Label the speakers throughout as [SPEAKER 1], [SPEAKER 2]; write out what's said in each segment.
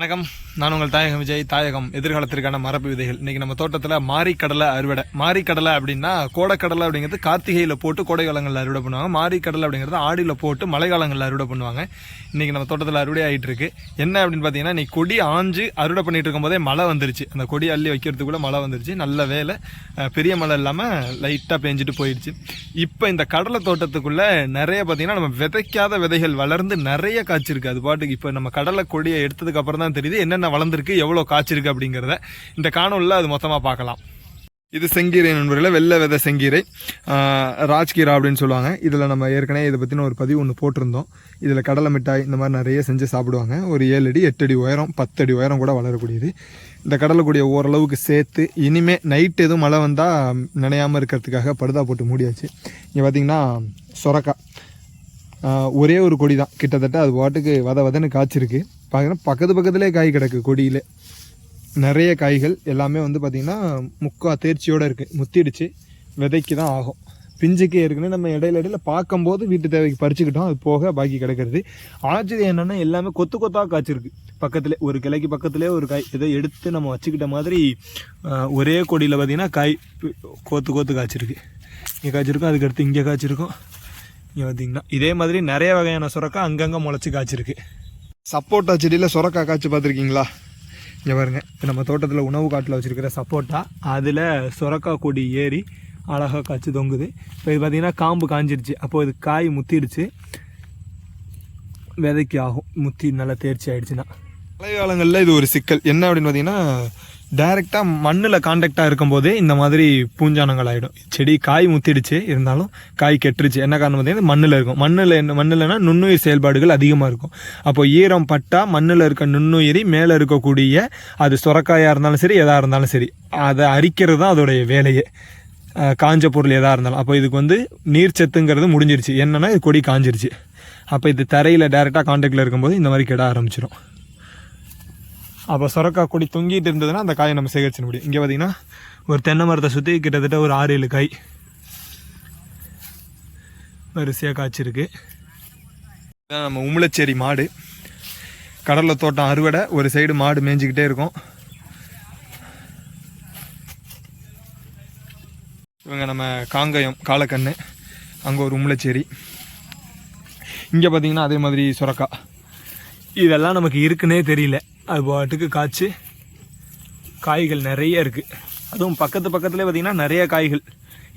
[SPEAKER 1] வணக்கம். நான் உங்கள் தாயகம் விஜய். தாயகம் எதிர்காலத்திற்கான மரபு விதைகள். இன்னைக்கு நம்ம தோட்டத்தில் மாரிக்கடலை அறுவடை. மாரிக்கடலை அப்படின்னா கோடைக்கடலை அப்படிங்கிறது கார்த்திகையில் போட்டு கோடை காலங்களில் அறுவடை பண்ணுவாங்க. மாரிக்கடலை அப்படிங்கிறது ஆடியில் போட்டு மழை காலங்களில் அறுவடை பண்ணுவாங்க. இன்னைக்கு நம்ம தோட்டத்தில் அறுவடை ஆகிட்டு இருக்கு என்ன அப்படின்னு பார்த்தீங்கன்னா இன்னைக்கு கொடி ஆஞ்சு அறுவடை பண்ணிட்டு இருக்கும்போதே மழை வந்துருச்சு. அந்த கொடி அள்ளி வைக்கிறதுக்குள்ளே மழை வந்துருச்சு. நல்ல வேலை பெரிய மழை இல்லாமல் லைட்டாக பேஞ்சிட்டு போயிடுச்சு. இப்போ இந்த கடலை தோட்டத்துக்குள்ளே நிறைய பார்த்தீங்கன்னா நம்ம விதைக்காத விதைகள் வளர்ந்து நிறைய காய்ச்சிருக்கு. அது பாட்டுக்கு இப்போ நம்ம கடலை கொடியை எடுத்ததுக்கப்புறம் தான் தெரியுது என்னென்ன வளர்ந்துருக்கு எவ்வளோ காய்ச்சிருக்கு அப்படிங்கிறத இந்த காணொலியில் அது மொத்தமாக பார்க்கலாம். இது செங்கீரை நண்பர்களே வெள்ளை வித செங்கீரை. ராஜ்கீரா அப்படின்னு சொல்லுவாங்க. இதில் நம்ம ஏற்கனவே இதை பற்றின ஒரு பதிவு ஒன்று போட்டிருந்தோம். இதில் கடலை மிட்டாய் இந்த மாதிரி நிறைய செஞ்சு சாப்பிடுவாங்க. ஒரு ஏழு அடி எட்டு அடி உயரம் பத்து அடி உயரம் கூட வளரக்கூடியது. இந்த கடலை ஓரளவுக்கு சேர்த்து இனிமே நைட் எதுவும் மழை வந்தால் நினையாமல் இருக்கிறதுக்காக படுதா போட்டு மூடியாச்சு. இங்கே பார்த்தீங்கன்னா சொரக்காய். ஒரே ஒரு கொடி தான் கிட்டத்தட்ட அது பாட்டுக்கு வத வதன்னு காய்ச்சிருக்கு. பார்த்தீங்கன்னா பக்கத்து பக்கத்துலேயே காய் கிடக்கு கொடியில். நிறைய காய்கள் எல்லாமே வந்து பார்த்திங்கன்னா முக்கா தேர்ச்சியோடு இருக்குது முத்திடுச்சு. விதைக்கு தான் ஆகும். பிஞ்சுக்கு ஏற்கனவே நம்ம இடையில இடையில பார்க்கும்போது வீட்டு தேவைக்கு பறிச்சுக்கிட்டோம். அது போக பாக்கி கிடக்கிறது. ஆச்சரியம் என்னென்னா எல்லாமே கொத்து கொத்தாக காய்ச்சிருக்கு. பக்கத்தில் ஒரு கிளைக்கு பக்கத்துலேயே ஒரு காய். இதை எடுத்து நம்ம வச்சுக்கிட்ட மாதிரி ஒரே கொடியில் பார்த்திங்கன்னா காய் கோத்து கோத்து காய்ச்சிருக்கு. இங்கே காய்ச்சிருக்கோம் அதுக்கடுத்து இங்கே காய்ச்சிருக்கும். இங்கே பார்த்தீங்கன்னா இதே மாதிரி நிறைய வகையான சுரக்காய் அங்கங்கே முளைச்சி காய்ச்சிருக்கு. சப்போட்டா செடியில் சுரக்காய் காய்ச்சி பார்த்துருக்கீங்களா? இங்கே பாருங்க இது நம்ம தோட்டத்தில் உணவு காட்டில் வச்சுருக்கிற சப்போட்டா அதில் சுரக்காய் கொடி ஏறி அழகாக காய்ச்சி தொங்குது. இப்போ இது பார்த்தீங்கன்னா காம்பு காஞ்சிருச்சு. அப்போது இது காய் முத்திடுச்சு. விதைக்கு ஆகும். முத்தி நல்லா தேர்ச்சி ஆயிடுச்சுன்னா. மழை காலங்களில் இது ஒரு சிக்கல். என்ன அப்படின்னு பார்த்தீங்கன்னா டைரெக்டாக மண்ணில் காண்டாக்டாக இருக்கும்போதே இந்த மாதிரி பூஞ்சானங்கள் ஆகிடும் செடி காய் முத்திடுச்சு இருந்தாலும் காய் கெட்டுருச்சு. என்ன காரணம் பார்த்தீங்கன்னா மண்ணில் இருக்கும். மண்ணில் என்ன மண்ணில்னா நுண்ணுயிர் செயல்பாடுகள் அதிகமாக இருக்கும். அப்போ ஈரம் பட்டா மண்ணில் இருக்க நுண்ணுயிரி மேலே இருக்கக்கூடிய அது சுரக்காயாக இருந்தாலும் சரி எதாக இருந்தாலும் சரி அதை அரிக்கிறது தான் அதோடைய வேலையே. காஞ்ச பொருள் எதாக இருந்தாலும். அப்போ இதுக்கு வந்து நீர் சத்துங்கிறது முடிஞ்சிருச்சு. என்னென்னா இது கொடி காஞ்சிருச்சு. அப்போ இது தரையில் டேரெக்டாக காண்டாக்டில் இருக்கும்போது இந்த மாதிரி கெட ஆரம்பிச்சிடும் அப்போ சொரக்காய் கொடி தொங்கிட்டு இருந்ததுன்னா அந்த காயை நம்ம சேகரிச்சிட முடியும். இங்கே பார்த்தீங்கன்னா ஒரு தென்னை மரத்தை சுற்றி கிட்டத்தட்ட ஒரு ஆறு ஏழு காய் வரிசையாக காய்ச்சிருக்கு. இதான் நம்ம உமிழச்சேரி மாடு. கடலில் தோட்டம் அறுவடை ஒரு சைடு மாடு மேய்ஞ்சிக்கிட்டே இருக்கும். இவங்க நம்ம காங்கயம் காலக்கண்ணு அங்கே ஒரு உமிழச்சேரி. இங்கே பார்த்தீங்கன்னா அதே மாதிரி சுரக்காய். இதெல்லாம் நமக்கு இருக்குன்னே தெரியல. அது பாட்டுக்கு காய்ச்சி. காய்கள் நிறைய இருக்குது அதுவும் பக்கத்து பக்கத்துலேயே பார்த்தீங்கன்னா நிறைய காய்கள்.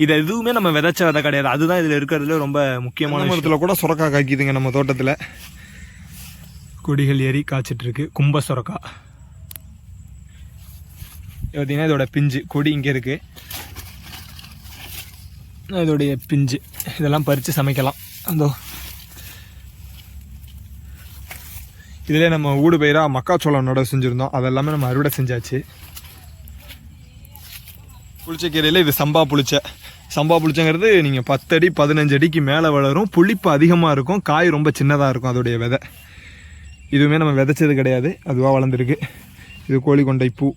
[SPEAKER 1] இது எதுவுமே நம்ம விதைச்ச விதை கிடையாது. அதுதான் இதில் இருக்கிறதுல ரொம்ப முக்கியமான மரத்தில் கூட சுரக்காய் காய்க்குதுங்க நம்ம தோட்டத்தில். கொடிகள் ஏறி காய்ச்சிட்டு இருக்கு. கும்ப சுரக்காய் இது பார்த்தீங்கன்னா இதோட பிஞ்சு. கொடி இங்கே இருக்குது இதோடைய பிஞ்சு. இதெல்லாம் பறித்து சமைக்கலாம். அந்த இதிலே நம்ம ஊடு பயிராக மக்காச்சோளம் நடவு செஞ்சுருந்தோம். அதெல்லாமே நம்ம அறுவடை செஞ்சாச்சு. புளிச்சக்கீரையில் இது சம்பா புளிச்சை. சம்பா புளிச்சங்கிறது நீங்கள் பத்தடி பதினஞ்சு அடிக்கு மேலே வளரும். புளிப்பு அதிகமாக இருக்கும். காய் ரொம்ப சின்னதாக இருக்கும் அதோடைய விதை. இதுவுமே நம்ம விதைச்சது கிடையாது. அதுவாக வளர்ந்துருக்கு. இது கோழி கொண்டை பூ.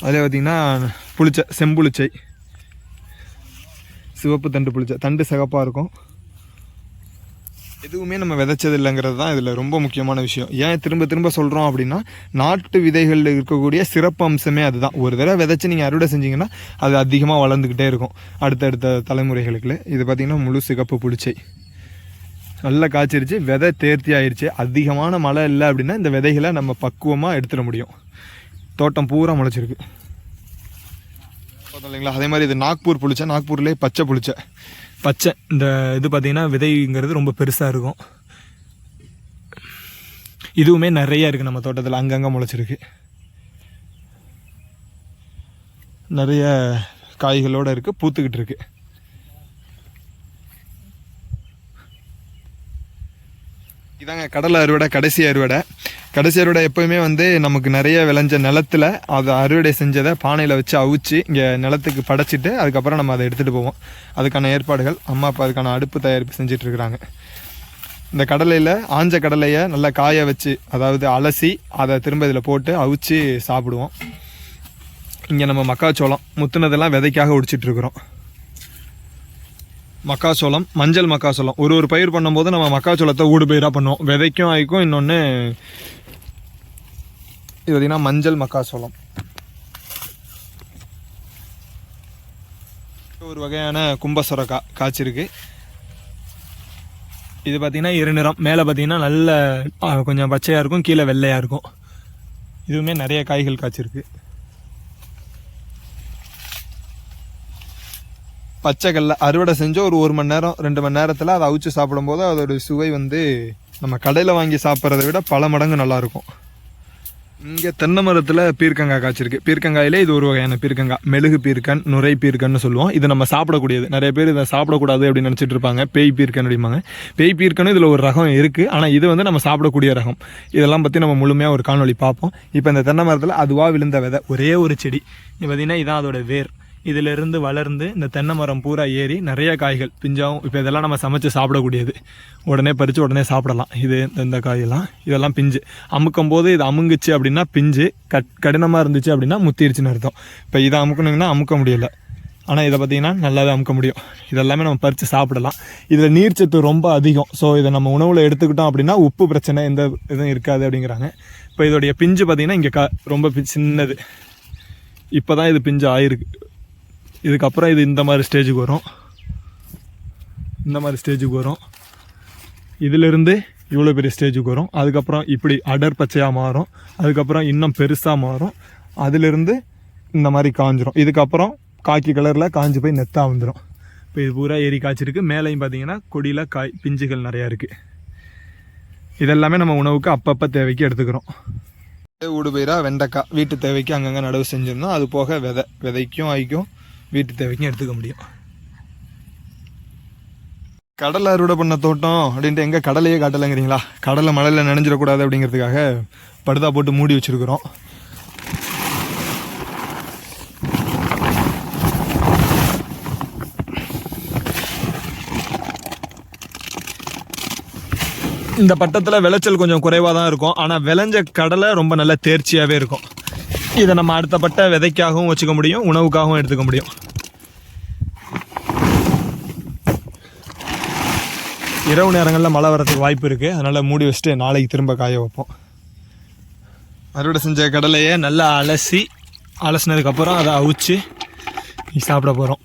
[SPEAKER 1] அதில் பார்த்திங்கன்னா புளிச்சை செம்புளிச்சை. சிவப்பு தண்டு புளிச்சை. தண்டு சிகப்பாக இருக்கும். எதுவுமே நம்ம விதைச்சது இல்லைங்கிறது தான் இதில் ரொம்ப முக்கியமான விஷயம். ஏன் திரும்ப திரும்ப சொல்கிறோம் அப்படின்னா நாட்டு விதைகளில் இருக்கக்கூடிய சிறப்பு அம்சமே அதுதான். ஒரு தடவை விதைச்சி நீங்கள் அறுவடை செஞ்சீங்கன்னா அது அதிகமாக வளர்ந்துக்கிட்டே இருக்கும். அடுத்தடுத்த தலைமுறைகளுக்கு இது பார்த்திங்கன்னா முழு சிகப்பு புளிச்சை. நல்லா காய்ச்சிருச்சு விதை தேர்த்தி ஆயிடுச்சு அதிகமான மழை இல்லை அப்படின்னா இந்த விதைகளை நம்ம பக்குவமாக எடுத்துட முடியும். தோட்டம் பூரா முளைச்சிருக்கு. பார்த்தோம் இல்லைங்களா? அதே மாதிரி இது நாக்பூர் புளிச்சை. நாக்பூர்லேயே பச்சை புளிச்சை. பச்சை இந்த இது பார்த்திங்கன்னா விதைங்கிறது ரொம்ப பெருசாக இருக்கும். இதுவுமே நிறையா இருக்குது நம்ம தோட்டத்தில் அங்கங்கே முளைச்சிருக்கு. நிறைய காய்களோடு இருக்குது பூத்துக்கிட்டு இருக்குது இதாங்க கடலை அறுவடை கடைசி அறுவடை. கடைசி அறுவடை எப்போயுமே வந்து நமக்கு நிறைய விளைஞ்ச நிலத்துல அதை அறுவடை செஞ்சதை பானையில் வச்சு அவிச்சு இங்கே நிலத்துக்கு படைச்சிட்டு அதுக்கப்புறம் நம்ம அதை எடுத்துகிட்டு போவோம். அதுக்கான ஏற்பாடுகள் அம்மா அப்பா அதுக்கான அடுப்பு தயாரிப்பு செஞ்சுட்டு இருக்கிறாங்க இந்த கடலையில் ஆஞ்ச கடலையை நல்லா காய வச்சு அதாவது அலசி அதை திரும்ப இதில் போட்டு அவிச்சு சாப்பிடுவோம். இங்கே நம்ம மக்காச்சோளம் முத்துனதெல்லாம் விதைக்காக உடிச்சிட்டு இருக்கிறோம். மக்காச்சோளம் மஞ்சள் மக்காச்சோளம். ஒரு ஒரு பயிர் பண்ணும்போது நம்ம மக்காச்சோளத்தை ஊடு பயிராக பண்ணுவோம். விதைக்கும் ஆயிக்கும் இன்னொன்று இது பார்த்தீங்கன்னா மஞ்சள் மக்காசோளம் ஒரு வகையான கும்பசுரக்கா காய்ச்சிருக்கு. இது பார்த்திங்கன்னா இரு நிறம். மேலே பார்த்திங்கன்னா நல்ல கொஞ்சம் பச்சையாக இருக்கும் கீழே வெள்ளையாக இருக்கும். இதுவுமே நிறைய காய்கள் காய்ச்சிருக்கு. பச்சை பச்சைக்கல்ல அறுவடை செஞ்சு ஒரு ஒரு மணி நேரம் ரெண்டு மணி நேரத்தில் அதை அவிச்சு சாப்பிடும்போது அதோட சுவை வந்து நம்ம கடையில் வாங்கி சாப்பிட்றத விட பல மடங்கு நல்லாயிருக்கும் இங்கே தென்னை மரத்தில் பீர்க்கங்காய் காய்ச்சிருக்கு. பீர்க்கங்காயிலே இது ஒரு வகையான பீர்க்கங்காய். மெழுகு பீர்க்கன் நுரை பீர்க்கன்னு சொல்லுவோம். இது நம்ம சாப்பிடக்கூடியது. நிறைய பேர் இதை சாப்பிடக்கூடாது அப்படின்னு நினச்சிட்டு இருப்பாங்க. பேய் பீர்க்கன் அப்படிம்பாங்க. பேய் பீர்க்கனும் இதில் ஒரு ரகம் இருக்குது ஆனால் இது வந்து நம்ம சாப்பிடக்கூடிய ரகம். இதெல்லாம் பற்றி நம்ம முழுமையாக ஒரு காணொளி பார்ப்போம். இப்போ இந்த தென்னை மரத்தில் அதுவாக விழுந்த விதை ஒரே ஒரு செடி. இது பார்த்தீங்கன்னா இதான் அதோட வேர். இதிலிருந்து வளர்ந்து இந்த தென்னை மரம் பூரா ஏறி நிறைய காய்கள் பிஞ்சாவும் இப்போ இதெல்லாம் நம்ம சமைச்சு சாப்பிடக்கூடியது. உடனே பறித்து உடனே சாப்பிடலாம். இது இந்த- இந்த காயெல்லாம். இதெல்லாம் பிஞ்சு. அமுக்கும் போது இது அமுங்குச்சு அப்படின்னா பிஞ்சு கட் கடினமாக இருந்துச்சு அப்படின்னா முத்திருச்சுன்னு அர்த்தம். இப்போ இதை அமுக்கணுங்கன்னா அமுக்க முடியல. ஆனால் இதை பார்த்தீங்கன்னா நல்லாவே அமுக்க முடியும். இதெல்லாமே நம்ம பறித்து சாப்பிடலாம். இதில் நீர்ச்சத்து ரொம்ப அதிகம். ஸோ இதை நம்ம உணவில் எடுத்துக்கிட்டோம் அப்படின்னா உப்பு பிரச்சனை எந்த இதுவும் இருக்காது அப்படிங்கிறாங்க. இப்போ இதோடைய பிஞ்சு பார்த்தீங்கன்னா இங்கே க ரொம்ப பி- சின்னது. இப்போ தான் இது பிஞ்சு ஆயிருக்கு. இதுக்கப்புறம் இது இந்த மாதிரி ஸ்டேஜுக்கு வரும். இந்த மாதிரி ஸ்டேஜுக்கு வரும். இதிலிருந்து இவ்வளோ பெரிய ஸ்டேஜுக்கு வரும். அதுக்கப்புறம் இப்படி அடர் பச்சையாக மாறும். அதுக்கப்புறம் இன்னும் பெருசாக மாறும். அதிலிருந்து இந்த மாதிரி காஞ்சிரும். இதுக்கப்புறம் காக்கி கலரில் காஞ்சி போய் நெத்தாக வந்துடும் இப்போ இது பூரா ஏறி காய்ச்சிருக்கு. மேலேயும் பார்த்தீங்கன்னா கொடியில் காய் பிஞ்சுகள் நிறையா இருக்குது இதெல்லாமே நம்ம உணவுக்கு அப்பப்போ தேவைக்கு எடுத்துக்கிறோம். ஊடுபயிராக வெண்டைக்காய் வீட்டு தேவைக்கு அங்கங்கே நடவு செஞ்சுருந்தோம். அது போக விதை விதைக்கும் ஆய்க்கும் வீட்டு தேவைக்கும் எடுத்துக்க முடியும். கடலை அறுவடை பண்ண தோட்டம் அப்படின்ட்டு எங்கே கடலையே காட்டலைங்கிறீங்களா? கடலை மழையில் நினைஞ்சிடக்கூடாது அப்படிங்கிறதுக்காக படுதா போட்டு மூடி வச்சிருக்கிறோம். இந்த பட்டத்தில் விளைச்சல் கொஞ்சம் குறைவாக தான் இருக்கும். ஆனால் விளைஞ்ச கடலை ரொம்ப நல்ல தேர்ச்சியாகவே இருக்கும். இதை நம்ம அடுத்த பட்ட விதைக்காகவும் வச்சுக்க முடியும் உணவுக்காகவும் எடுத்துக்க முடியும். இரவு நேரங்களில் மழை வரதுக்கு வாய்ப்பு இருக்குது அதனால் மூடி வச்சுட்டு நாளைக்கு திரும்ப காய வைப்போம். அறுவடை செஞ்ச கடலையை நல்லா அலசி அலசினதுக்கப்புறம் அதை அவிச்சு சாப்பிட போகிறோம்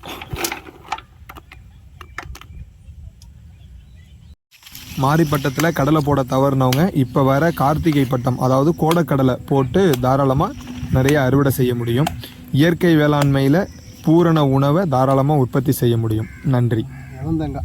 [SPEAKER 1] மாரிப்பட்டத்தில் கடலை போட தவறுனவங்க இப்போ வர கார்த்திகை பட்டம் அதாவது கோடக்கடலை போட்டு தாராளமாக நிறைய அறுவடை செய்ய முடியும். இயற்கை வேளாண்மையில் பூரண உணவை தாராளமாக உற்பத்தி செய்ய முடியும். நன்றி.
[SPEAKER 2] இறந்தங்க